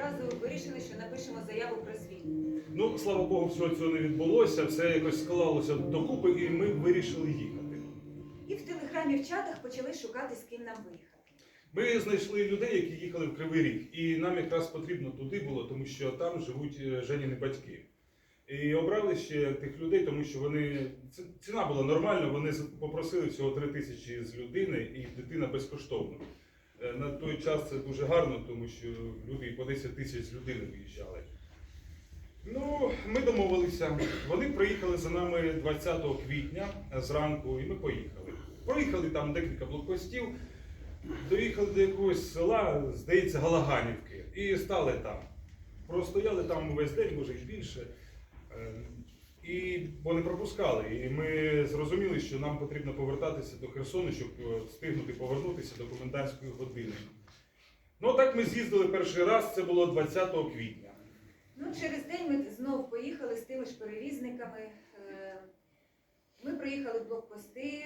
одразу вирішили, що напишемо заяву про звільнення. Ну, слава Богу, що цього не відбулося, все якось склалося докупи, і ми вирішили їхати. І в телеграмі в чатах почали шукати, з ким нам виїхати. Ми знайшли людей, які їхали в Кривий Ріг, і нам якраз потрібно туди було, тому що там живуть е, Женіни батьки. І обрали ще тих людей, тому що вони ціна була нормальна. Вони попросили всього 3 тисячі з людини, і дитина безкоштовно. Е, На той час це дуже гарно, тому що люди по 10 тисяч людини виїжджали. Ну, ми домовилися. Вони приїхали за нами 20 квітня зранку, і ми поїхали. Проїхали там декілька блокпостів, доїхали до якогось села, здається, Галаганівки, і стали там. Простояли там весь день, може і більше. І бо не пропускали. І ми зрозуміли, що нам потрібно повертатися до Херсону, щоб е, встигнути повернутися до комендантської години. Ну так ми з'їздили перший раз, це було 20 квітня. Ну, через день ми знову поїхали з тими ж перевізниками. Е, Ми проїхали блокпости,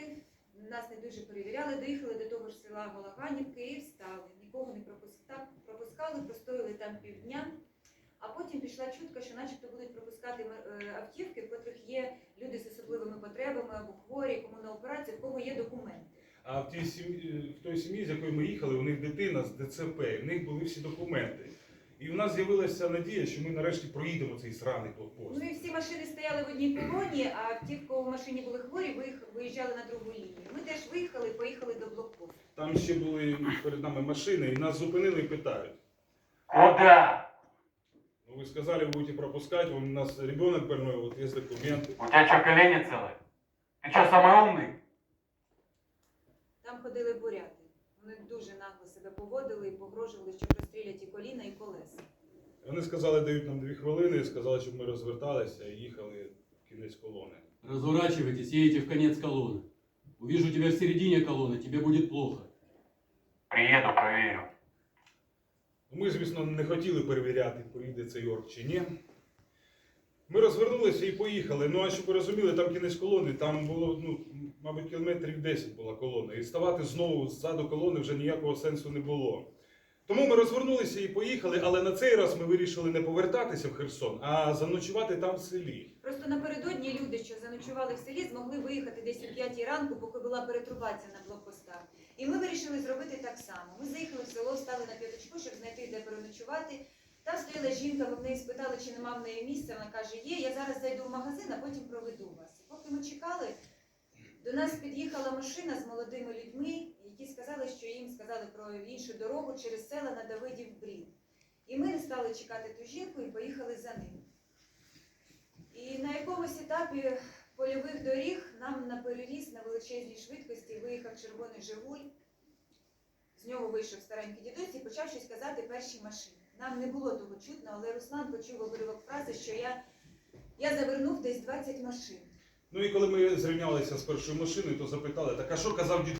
нас не дуже перевіряли, доїхали до того ж села Голаганівки і встали. Нікого не пропуска- пропускали, простояли там півдня. А потім пішла чутка, що начебто будуть пропускати е, автівки, в котрих є люди з особливими потребами або хворі, кому на операцію, в кого є документи. А в тій сім'ї, в той сім'ї, з якою ми їхали, у них дитина з ДЦП, в них були всі документи. І в нас з'явилася надія, що ми нарешті проїдемо цей сраний блокпост. Ну і всі машини стояли в одній колоні, а ті, в кого в машині були хворі, виїжджали на другу лінію. Ми теж виїхали, поїхали до блокпосту. Там ще були перед нами машини, і нас зупинили і питають. Куда? Ну вы сказали, будете пропускать, у нас ребенок больной, вот есть документы. У тебя что, колени целые? Ты что, самый умный? Там ходили буряти. Вони дуже нагло себе поводили і погрожували, що розстрілять і коліна, і колеса. Вони сказали, дають нам дві хвилини, сказали, щоб ми розверталися і їхали в кінець колони. Разворачивайтесь, едете в конец колонны. Увижу тебя в середине колонны, тебе будет плохо. Приеду, проверю. Ми, звісно, не хотіли перевіряти, поїде цей орк чи ні. Ми розвернулися і поїхали. Ну а щоб ви розуміли, там кінець колони, там було, ну, мабуть, кілометрів 10 була колона. І ставати знову ззаду колони вже ніякого сенсу не було. Тому ми розвернулися і поїхали, але на цей раз ми вирішили не повертатися в Херсон, а заночувати там в селі. Просто напередодні люди, що заночували в селі, змогли виїхати десь о 5 ранку, поки була перетрубація на блокпостах. Вирішили зробити так само. Ми заїхали в село, стали на п'яточку, щоб знайти, де переночувати. Там стояла жінка, ми в неї спитали, чи нема в неї місця. Вона каже, є, я зараз зайду в магазин, а потім проведу вас. І поки ми чекали, до нас під'їхала машина з молодими людьми, які сказали, що їм сказали про іншу дорогу через села на Давидів Брід. І ми не стали чекати ту жінку і поїхали за ним. І на якомусь етапі польових доріг нам на переріз на величезній швидкості виїхав червоний Жигуль. З нього вийшов старенький дідусь і почав щось казати першій машині. Нам не було того чутно, але Руслан почув обривок фрази, що я, я завернув десь 20 машин. Ну і коли ми зрівнялися з першою машиною, то запитали, так а що казав дід